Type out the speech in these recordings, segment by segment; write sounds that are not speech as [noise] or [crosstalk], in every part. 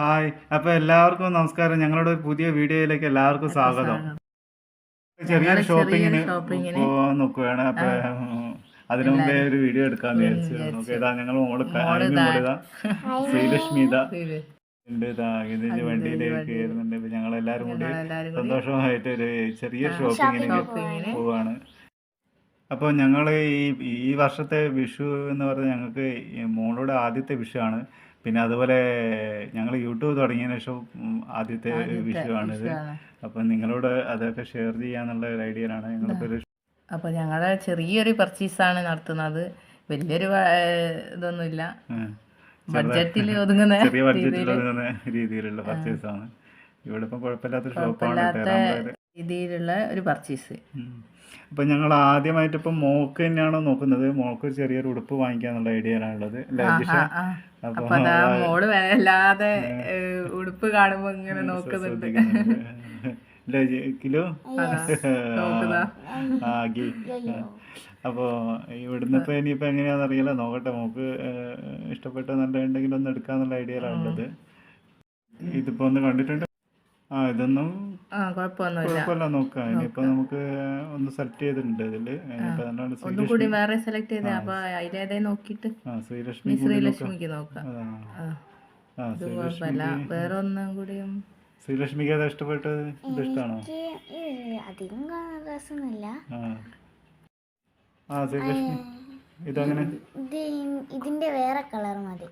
Hi. അപ്പൊ എല്ലാവർക്കും നമസ്കാരം. ഞങ്ങളുടെ ഒരു പുതിയ വീഡിയോയിലേക്ക് എല്ലാവർക്കും സ്വാഗതം. ചെറിയൊരു ഷോപ്പിങ്ങിന് നോക്കുകയാണ് അപ്പൊ അതിനു മുമ്പേ ഒരു വീഡിയോ എടുക്കാൻ വിചാരിച്ചു. നമുക്ക് ഇതാ ഞങ്ങൾ മോൾ മോളിതാ ശ്രീലക്ഷ്മി ഇതാ. ഉണ്ട് ഇതാ ഇതിന്റെ വണ്ടിയിലേക്ക് കയറുന്നുണ്ട്. ഇപ്പൊ ഞങ്ങൾ എല്ലാരും കൂടി സന്തോഷമായിട്ട് ഒരു ചെറിയ ഷോപ്പിങ്ങിന് പോവാണ്. അപ്പോൾ ഞങ്ങൾ ഈ ഈ വർഷത്തെ വിഷു എന്ന് പറഞ്ഞാൽ ഞങ്ങൾക്ക് മോളുടെ ആദ്യത്തെ വിഷുവാണ്. പിന്നെ അതുപോലെ ഞങ്ങൾ യൂട്യൂബ് തുടങ്ങിയതിന് ശേഷം ആദ്യത്തെ വിഷയമാണിത്. അപ്പം നിങ്ങളോട് അതൊക്കെ ഷെയർ ചെയ്യാന്നുള്ള ഒരു ഐഡിയയിലാണ് ഞങ്ങളിപ്പോൾ ഒരു അപ്പൊ ഞങ്ങൾ ചെറിയൊരു പർച്ചേസാണ് നടത്തുന്നത്. വലിയൊരു ഇതൊന്നുമില്ല. ബഡ്ജറ്റിൽ [laughs] ഒതുങ്ങുന്ന ചെറിയ ബഡ്ജറ്റിൽ ഒതുങ്ങുന്ന രീതിയിലുള്ള പർച്ചേസാണ് ഇവിടെ ഇപ്പം കുഴപ്പമില്ലാത്ത ഷോപ്പാണ് രീതിയിലുള്ള ഒരു പർച്ചേസ്. അപ്പം ഞങ്ങൾ ആദ്യമായിട്ട് ഇപ്പം മോക്ക് തന്നെയാണ് നോക്കുന്നത്? മോക്ക് ഒരു ചെറിയൊരു ഉടുപ്പ് വാങ്ങിക്കാന്നുള്ള ഐഡിയയിലാണുള്ളത് അപ്പോൾ അപ്പൊ അതാ മോൾ വല്ലാതെ ഉടുപ്പ് കാണുമ്പോ ഇങ്ങനെ നോക്കുന്നുണ്ട്. കിലോ. ആകി അപ്പോൾ ഇവിടുന്ന് ഇപ്പൊ ഇനിയിപ്പോൾ എങ്ങനെയാണെന്ന് അറിയില്ല. നോക്കട്ടെ മോക്ക് ഇഷ്ടപ്പെട്ട നല്ല ഉണ്ടെങ്കിൽ ഒന്ന് എടുക്കാന്നുള്ള ഐഡിയയിലാണുള്ളത് ഇതിപ്പോൾ ഒന്ന് കണ്ടിട്ടുണ്ട്. ആ ഇതൊന്നും ആ കുഴപ്പമൊന്നുമില്ല. കുഴപ്പമില്ല നോക്കാം. ഇനിയിപ്പോ നമുക്ക് ഒന്ന് സെലക്ട് ചെയ്തിട്ടുണ്ട് ഇതിൽ. ഇനിയിപ്പോൾ ഒന്നും കൂടി വേറെ സെലക്ട് ചെയ്ത. അപ്പൊ അതിലേതേ നോക്കിട്ട് ആ ശ്രീലക്ഷ്മി ശ്രീലക്ഷ്മിക്ക് നോക്കാം. ഇത് കുഴപ്പമില്ല. വേറെ ഒന്നും കൂടിയും ശ്രീലക്ഷ്മിക്ക് ഏതാ ഇഷ്ടപ്പെട്ടത്? ഇത് ഇഷ്ടമാണോ അധികം കാണാൻ രസമൊന്നുമില്ല. ആ. ആ ശ്രീലക്ഷ്മി. ഇതങ്ങനെ? ഇതിന്റെ വേറെ കളർ മതി.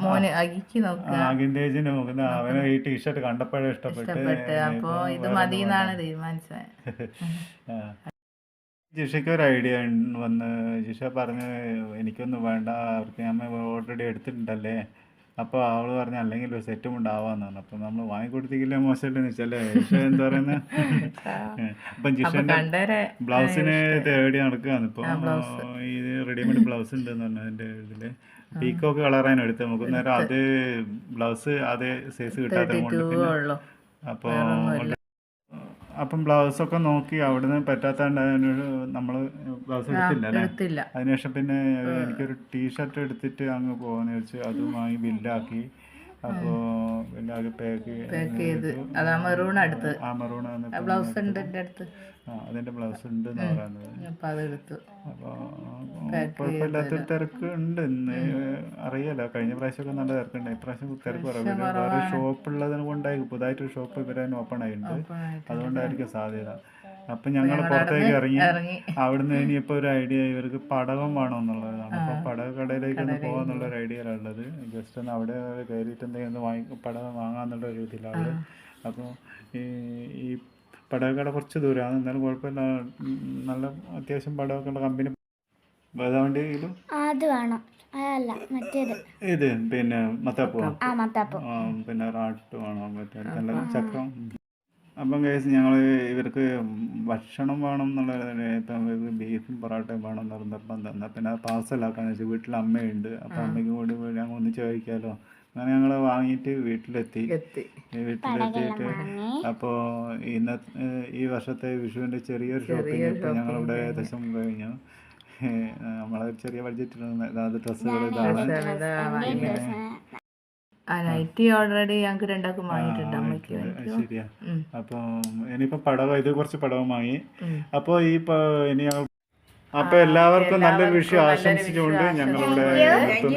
മോന് അകിക്ക് നോക്കുന്ന അവനെ ഈ ടീഷർട്ട് കണ്ടപ്പോഴേ ഇഷ്ടപ്പെട്ട് അപ്പോ ഇത് മതി എന്നാണ് തീരുമാനിച്ചത്. [laughs] ജിഷയ്ക്ക് ഒരു ഐഡിയ വന്ന് ജിഷ പറഞ്ഞു എനിക്കൊന്നും വേണ്ട അവർക്ക് ഞാൻ ഓൾറെഡി എടുത്തിട്ടുണ്ടല്ലേ? അപ്പോൾ അവൾ പറഞ്ഞു അല്ലെങ്കിൽ ഒരു സെറ്റും ഉണ്ടാവാന്ന് പറഞ്ഞു. അപ്പം നമ്മൾ വാങ്ങിക്കൊടുത്തിക്കില്ല മോശമല്ലെന്ന് വെച്ചല്ലേ ജിഷ എന്താ പറയുന്നത് അപ്പം ജിഷന്റെ ബ്ലൗസിന് തേടി നടക്കുകയാണ് ഇപ്പോൾ ഇത് റെഡിമെയ്ഡ് ബ്ലൗസ് ഉണ്ട് എന്ന് പറഞ്ഞു ഇതിൽ. പീക്കോക്ക് കളറാണ് എടുത്ത് നമുക്ക് നേരം അത് ബ്ലൗസ് അതേ സൈസ് കിട്ടാത്ത കൊണ്ട് അപ്പോൾ അപ്പം ബ്ലൗസ് ഒക്കെ നോക്കി അവിടുന്ന് പറ്റാത്തതുകൊണ്ട് നമ്മൾ ബ്ലൗസ് എടുത്തില്ല അല്ലേ? അതിനുശേഷം പിന്നെ എനിക്കൊരു ടീഷർട്ട് എടുത്തിട്ട് അങ്ങ് പോകാന്ന് വെച്ച് അതും വാങ്ങി ബില്ലാക്കി അപ്പോൾ പാക്ക് പാക്ക് ചെയ്ത് അതാ മെറൂൺ അടുത്ത്. ആ മറൂൺ ബ്ലൗസ് ഉണ്ട് എന്റെ അടുത്ത്. ആ അതിന്റെ ബ്ലൗസ് ഉണ്ട് എന്ന് പറയുന്നത്. അപ്പോൾ കുഴപ്പമില്ലാത്തൊരു തിരക്ക് ഉണ്ട് ഇന്ന്. അറിയാലോ കഴിഞ്ഞ പ്രാവശ്യമൊക്കെ നല്ല തിരക്കുണ്ട്. ഇപ്രാവശ്യം തിരക്ക് കുറവില്ല വേറെ ഷോപ്പ് ഉള്ളതിനെ കൊണ്ടായി പുതുതായിട്ടൊരു ഷോപ്പ് ഇവരെ ഓപ്പൺ ആയിട്ടുണ്ട്. അതുകൊണ്ടായിരിക്കും സാധ്യത. അപ്പം ഞങ്ങൾ പുറത്തേക്ക് ഇറങ്ങി അവിടുന്ന് ഇനിയിപ്പോൾ ഒരു ഐഡിയ ഇവർക്ക് പടകം വേണം എന്നുള്ളതാണ് അപ്പോൾ പടക കടയിലേക്ക് ഒന്ന് പോകാന്നുള്ള ഒരു ഉള്ളത്. ജസ്റ്റ് ഒന്ന് അവിടെ കയറിയിട്ട് എന്തെങ്കിലും ഒന്ന് വാങ്ങി പടകം വാങ്ങാന്നുള്ള ഒരു രീതിയിലാണ് അപ്പോൾ ഈ ഈ കട കുറച്ച് ദൂരമാണ് എന്നാലും കുഴപ്പമില്ല. നല്ല അത്യാവശ്യം പടവൊക്കെ ഉള്ള കമ്പനി അത് വേണം. അല്ല മറ്റേത്. ഇത് പിന്നെ മത്താപ്പൂ. ആ മത്താപ്പ്. പിന്നെ റാട്ട് വേണം മറ്റേ നല്ല ചക്രം. അപ്പം കേസ് ഞങ്ങൾ ഇവർക്ക് ഭക്ഷണം വേണം എന്നുള്ള ഇപ്പം ഇവർക്ക് ബീഫും പൊറോട്ടയും വേണം എന്ന് നിർബന്ധം എന്നാൽ പിന്നെ അത് പാർസലാക്കാന്ന് വെച്ചാൽ വീട്ടിൽ അമ്മയുണ്ട്. അപ്പം അമ്മയ്ക്ക് കൂടി ഞങ്ങൾ ഒന്നിച്ച് കഴിക്കാമല്ലോ അങ്ങനെ ഞങ്ങൾ വാങ്ങിയിട്ട് വീട്ടിലെത്തി. എത്തി. വീട്ടിലെത്തിയിട്ട് അപ്പോൾ ഇന്ന ഈ വർഷത്തെ വിഷുവിന്റെ ചെറിയൊരു ഷോപ്പിംഗ് ഇപ്പോൾ ഞങ്ങളിവിടെ ഏകദേശം കഴിഞ്ഞു. നമ്മളെ ചെറിയ ബഡ്ജറ്റിൽ അതായത് ഡ്രസ്സുകൾ ഇതാണ്. പിന്നെ. ആ നൈറ്റി ഓൾറെഡി ഞങ്ങൾക്ക് രണ്ടാക്കും വാങ്ങിയിട്ടുണ്ട് അമ്മയ്ക്ക്. ശരിയാ. അപ്പൊ ഇനിയിപ്പോ പടവ ഇത് കുറച്ച് പടവം വാങ്ങി. അപ്പൊ ഈ ഇനി അപ്പൊ എല്ലാവർക്കും നല്ലൊരു വിഷയം ആശംസിച്ചുകൊണ്ട് ഞങ്ങളുടെ ഞങ്ങളിവിടെ